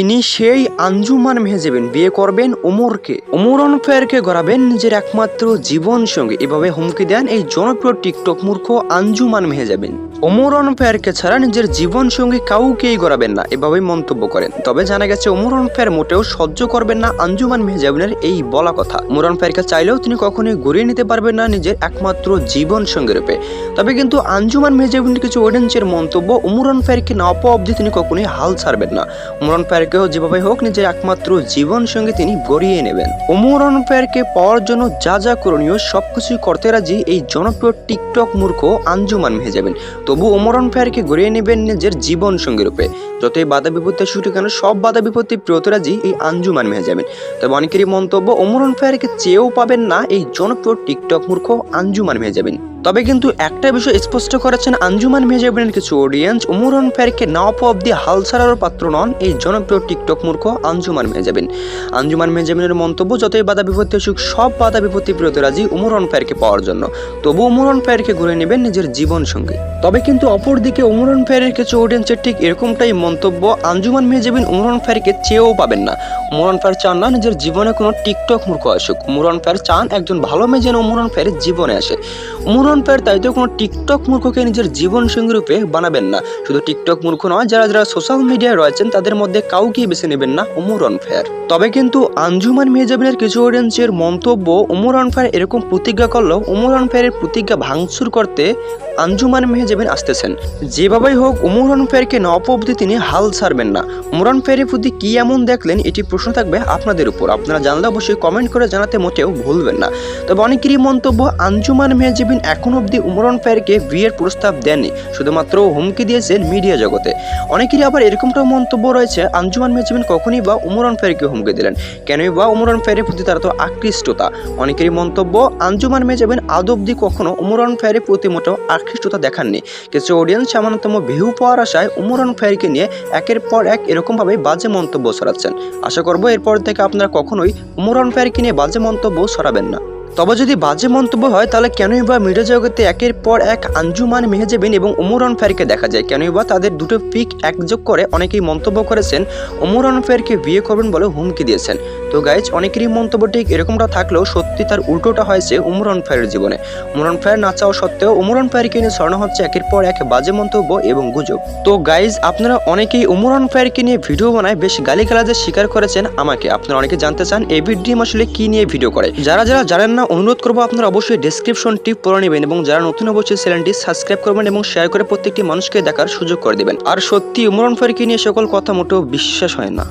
ইনি সেই আঞ্জুমান মেহেজেবেন, বিয়ে করবেন ওমরকে। ওমর অনফায়ারকে গড়াবেন নিজের একমাত্র জীবন সঙ্গে এভাবে হুমকি দেন এই জনপ্রিয় টিকটক মূর্খ আঞ্জুমান মেহেজাবিন। ওমর অনফায়ারকে ছাড়া নিজের জীবন সঙ্গে কাউকেই গড়াবেন না, এভাবেই মন্তব্য করেন। তবে জানা গেছে, ওমর অনফায়ার মোটেও সহ্য করবেন না আঞ্জুমান মেহজাবিনের এই বলা কথা। ওমর অনফায়ারকে চাইলেও তিনি কখনোই গড়িয়ে নিতে পারবেন না নিজের একমাত্র জীবন সঙ্গে রূপে। তবে কিন্তু আঞ্জুমান মেহজাবিনের কিছু অডিয়েন্সের মন্তব্য ওমর অনফায়ারকে না পাওয়া অবধি তিনি কখনোই হাল ছাড়বেন না। ওমর অনফায়ারকেও যেভাবে হোক নিজের একমাত্র জীবন সঙ্গে তিনি গড়িয়ে নেবেন। ওমর অনফায়ারকে পাওয়ার জন্য যা যা করণীয় সবকিছুই করতে রাজি এই জনপ্রিয় টিকটক মূর্খ আঞ্জুমান মেহজাবিন। তবু ওমরন ফায়ারকে গড়িয়ে নেবেন নিজের জীবন সঙ্গী রূপে যতই বাধা বিপত্তি শুরু কেন, সব বাধা বিপত্তি প্রিয়তরাজি এই আঞ্জুমান মেহে যাবেন। তবে অনেকেরই মন্তব্য, ওমরন ফায়ারকে চেয়েও পাবেন না এই জনপ্রিয় টিকটক মূর্খ আঞ্জুমান মেহে যাবেন। তবে কিন্তু একটা বিষয় স্পষ্ট করেছেন আঞ্জুমান মেজাবিনের কিছু অডিয়েন্স উমরন ফেরকে না পাওয়া অব্দি হাল ছাড়ার পাত্র নন এই জনপ্রিয় টিকটক মূর্খ আঞ্জুমান মেজাবিন আঞ্জুমান মেজাবিনের মন্তব্য, যতই বাধা বিপত্তি আসুক, সব বাধা বিপত্তি প্রিয়ত রাজি উমরন ফেরকে পাওয়ার জন্য। তবু উমরন ফেরকে ঘুরে নেবেন নিজের জীবন সঙ্গী। তবে কিন্তু অপরদিকে উমরন ফেরের কিছু অডিয়েন্সের ঠিক এরকমটাই মন্তব্য, আঞ্জুমান মেজাবিন উমরন ফেরকে চেয়েও পাবেন না। উমরন ফের চান না নিজের জীবনে কোনো টিকটক মূর্খ আসুক। উমরন ফের চান একজন ভালো মেয়ে যেন উমরন ফেরের জীবনে আসে। উমরন ফের তাই তো কোনো টিকটক মূর্খকে নিজের জীবন সঙ্গী রূপে বানাবেন না। শুধু টিকটক মূর্খ নয়, যারা যারা সোশ্যাল মিডিয়ায় রয়েছেন, তাদের মধ্যে কাউকে বেছে নেবেন না উমরন ফের তবে কিন্তু আঞ্জুমান মেহজাবিনের কিছু অডিয়েন্সের মন্তব্য উমরন ফের এরকম প্রতিজ্ঞা করলেও উমরন ফেরের প্রতিজ্ঞা ভাঙচুর করতে আঞ্জুমান মেহজাবিন আসতেছেন। যেভাবেই হোক উমরন ফেরকে না অবধি তিনি হাল ছাড়বেন না। উমরন ফেরের প্রতি কি এমন দেখলেন, এটি প্রশ্ন থাকবে আপনাদের উপর। আপনারা জানলে অবশ্যই কমেন্ট করে জানাতে মোটেও ভুলবেন না। তবে অনেকেরই মন্তব্য, আঞ্জুমান মেহজাবিন এখন অবধি উমরন ফেরকে বিয়ের প্রস্তাব দেননি, শুধুমাত্র হুমকি দিয়েছেন মিডিয়া জগতে। অনেকেরই আবার এরকমটাও মন্তব্য রয়েছে, আঞ্জুমান মেহজাবিন কখনই বা উমরন ফেরকে হুমকি দিলেন। কেনই বা উমরন ফেরের প্রতি তারা তো আকৃষ্টতা? অনেকেরই মন্তব্য, আঞ্জুমান মেহজাবিন আদ অবধি কখনো উমরন ফেরের প্রতি মোটেও আকৃষ্টতা দেখাননি। কিছু অডিয়েন্স সামান্যতম ভিউ পাওয়ার আশায় উমরন ফেরকে নিয়ে একের পর এক এরকমভাবে বাজে মন্তব্য ছড়াচ্ছেন। আশা করব এরপর থেকে আপনারা কখনোই উমরন ফেরকে নিয়ে বাজে মন্তব্য ছড়াবেন না। তবে যদি বাজে মন্তব্য হয়, তাহলে কেনই বা মিডিয়া জগতে একের পর এক আঞ্জুমান মেহেজেবিন এবং উমরন ফেরকে দেখা যায়? কেনই বা তাদের দুটো পিক একযোগ করে অনেকেই মন্তব্য করেছেন উমরন ফেরকে বিয়ে করবেন বলে হুমকি দিয়েছেন। তো গাইজ অনেকেরই মন্তব্য ঠিক এরকমটা থাকলেও সত্যি তার উল্টোটা হয়েছে উমরন ফায়ারের জীবনে। উমরন ফায়ার না চাওয়া সত্ত্বেও উমরন ফায়ারকে নিয়ে ছড়ানো হচ্ছে একের পর এক বাজে মন্তব্য এবং গুজব। তো গাইজ আপনারা অনেকেই উমরন ফায়ারকে নিয়ে ভিডিও বানায় বেশ গালিগালাজের স্বীকার করেছেন আমাকে। আপনারা অনেকে জানতে চান এই ভিডিও আসলে কি নিয়ে ভিডিও করে? যারা যারা জানেন না অনুরোধ করব আপনারা অবশ্যই ডেসক্রিপশন টিপ পড়ে নেবেন এবং যারা নতুন অবশ্যই চ্যানেলটি সাবস্ক্রাইব করবেন এবং শেয়ার করে প্রত্যেকটি মানুষকে দেখার সুযোগ করে দেবেন। আর সত্যি উমরান ফারুকি নিয়ে সকল কথা মোটেও বিশ্বাস হয় না।